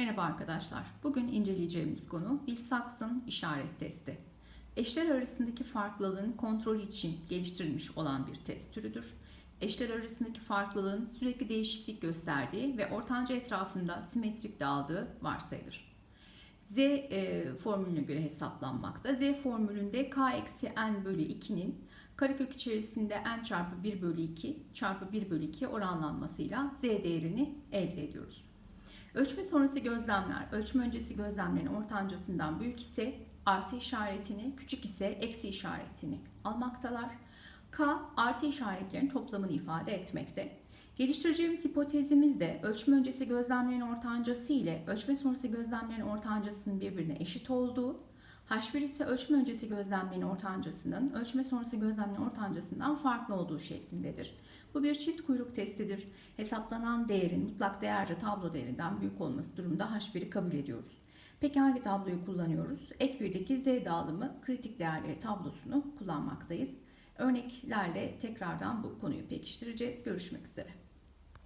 Merhaba arkadaşlar. Bugün inceleyeceğimiz konu Wilcox'ın işaret testi. Eşler arasındaki farklılığın kontrolü için geliştirilmiş olan bir test türüdür. Eşler arasındaki farklılığın sürekli değişiklik gösterdiği ve ortanca etrafında simetrik dağıldığı varsayılır. Z e, formülüne göre hesaplanmakta. Z formülünde k eksi n bölü 2'nin karekök içerisinde n çarpı 1 bölü 2 çarpı 1 bölü 2 oranlanmasıyla z değerini elde ediyoruz. Ölçme sonrası gözlemler, ölçme öncesi gözlemlerin ortancasından büyük ise artı işaretini, küçük ise eksi işaretini almaktalar. K artı işaretlerin toplamını ifade etmekte. Geliştireceğimiz hipotezimiz de ölçme öncesi gözlemlerin ortancası ile ölçme sonrası gözlemlerin ortancasının birbirine eşit olduğu, H1 ise ölçme öncesi gözlemlerin ortancasının ölçme sonrası gözlemlerin ortancasından farklı olduğu şeklindedir. Bu bir çift kuyruk testidir. Hesaplanan değerin mutlak değerce tablo değerinden büyük olması durumunda H1'i kabul ediyoruz. Peki hangi tabloyu kullanıyoruz? Ek 1'deki Z dağılımı kritik değerleri tablosunu kullanmaktayız. Örneklerle tekrardan bu konuyu pekiştireceğiz. Görüşmek üzere.